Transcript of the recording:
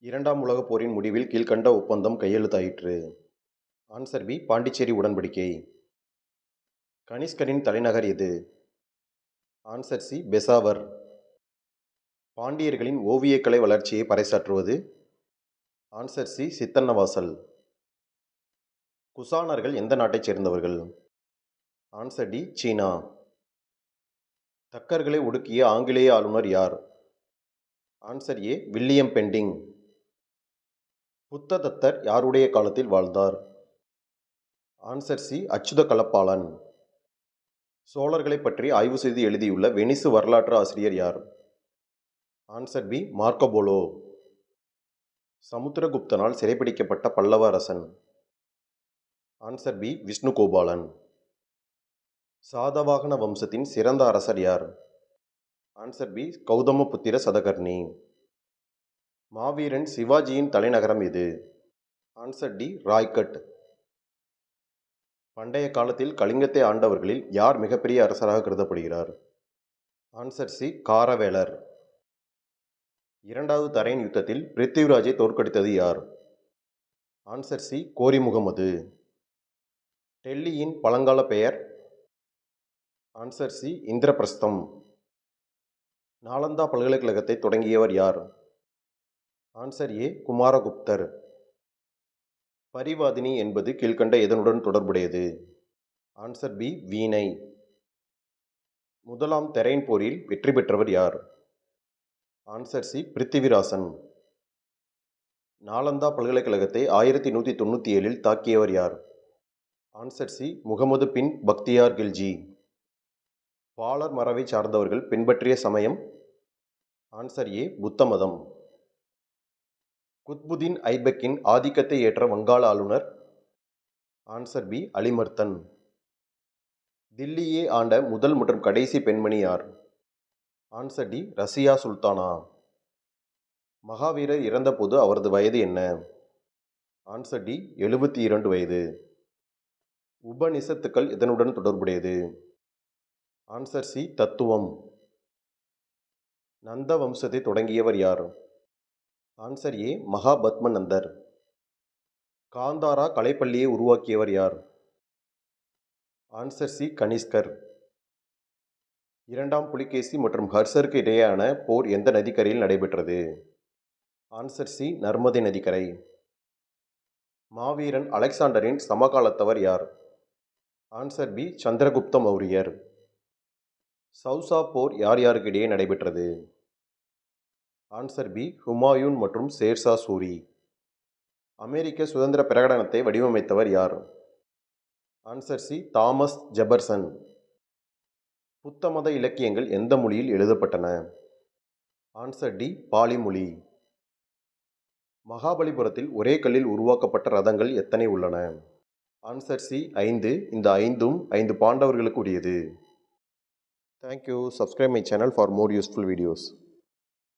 இரண்டாம் உலகப் போரின் முடிவில் கீழ்க்கண்ட ஒப்பந்தம் கையெழுத்தாயிற்று. ஆன்சர் பி பாண்டிச்சேரி உடன்படிக்கை. கனிஷ்கரின் தலைநகர் எது? Answer C Peshawar. பாண்டியர்களின் ஓவியக்கலை வளர்ச்சியை பறைசாற்றுவது? Answer C Sittanavasal. குசானர்கள் எந்த நாட்டைச் சேர்ந்தவர்கள்? ஆன்சர் டி சீனா. தக்கர்களை ஒடுக்கிய ஆங்கிலேய ஆளுநர் யார்? Answer A William Bentinck. புத்ததத்தர் யாருடைய காலத்தில் வாழ்ந்தார்? ஆன்சர் சி அச்சுத கலப்பாளன் சோழர்களை பற்றி ஆய்வு செய்து எழுதியுள்ள வெனிசு வரலாற்று ஆசிரியர் யார்? Answer B Marco Polo. சமுத்திரகுப்தனால் சிறைப்பிடிக்கப்பட்ட பல்லவ அரசன் ஆன்சர் பி விஷ்ணு கோபாலன் சாதவாகன வம்சத்தின் சிறந்த அரசர் யார்? Answer B Gautamiputra Satakarni. மாவீரன் சிவாஜியின் தலைநகரம் எது? Answer D Raigad. பண்டைய காலத்தில் கலிங்கத்தை ஆண்டவர்களில் யார் மிகப்பெரிய அரசராக கருதப்படுகிறார்? Answer C Kharavelar. இரண்டாவது தரையின் யுத்தத்தில் பிருத்திவிராஜை தோற்கடித்தது யார்? ஆன்சர் சி கோரி முகமது டெல்லியின் பழங்கால பெயர்? Answer C Indraprastham. நாலந்தா பல்கலைக்கழகத்தை தொடங்கியவர் யார்? ஆன்சர் ஏ குமாரகுப்தர். பரிவாதினி என்பது கீழ்கண்ட எதனுடன் தொடர்புடையது? ஆன்சர் பி வீணை. முதலாம் தெரைன் போரில் வெற்றி பெற்றவர் யார்? Answer C பிருத்திவிராசன். நாலந்தா பல்கலைக்கழகத்தை ஆயிரத்தி நூற்றி தொண்ணூற்றி ஏழில் தாக்கியவர் யார்? Answer C Muhammad bin Bakhtiyar Khilji. பாலர் மரபை சார்ந்தவர்கள் பின்பற்றிய சமயம். ஆன்சர் ஏ புத்த மதம் குத்புதீன் ஐபக்கின் ஆதிக்கத்தை ஏற்ற வங்காள ஆளுநர். Answer B. அலிமர்தன் தில்லியே ஆண்ட முதல் மற்றும் கடைசி பெண்மணி யார்? Answer D. ரசியா சுல்தானா. மகாவீரர் இறந்தபோது அவரது வயது என்ன? Answer D. எழுபத்தி இரண்டு வயது. உபநிஷத்துக்கள் இதனுடன் தொடர்புடையது. Answer C. தத்துவம். நந்த வம்சத்தை தொடங்கியவர் யார்? ஆன்சர் ஏ மகாபத்மநந்தர் காந்தாரா கலைப்பள்ளியை உருவாக்கியவர் யார்? ஆன்சர் சி கனிஷ்கர் இரண்டாம் புலிகேசி மற்றும் ஹர்சருக்கு இடையேயான போர் எந்த நதிக்கரையில் நடைபெற்றது? ஆன்சர் சி நர்மதை நதிக்கரை. மாவீரன் அலெக்சாண்டரின் சமகாலத்தவர் யார்? ஆன்சர் பி சந்திரகுப்த மௌரியர். சௌசா போர் யார் யாருக்கு இடையே நடைபெற்றது? ஆன்சர் பி ஹுமாயூன் மற்றும் சேர்சா சூரி அமெரிக்க சுதந்திர பிரகடனத்தை வடிவமைத்தவர் யார்? ஆன்சர் சி தாமஸ் ஜெபர்சன் புத்த மத இலக்கியங்கள் எந்த மொழியில் எழுதப்பட்டன? ஆன்சர் டி பாலி மொழி. மகாபலிபுரத்தில் ஒரே கல்லில் உருவாக்கப்பட்ட ரதங்கள் எத்தனை உள்ளன? ஆன்சர் சி ஐந்து. இந்த ஐந்தும் ஐந்து பாண்டவர்களுக்கு உரியது thank you subscribe my channel for more useful videos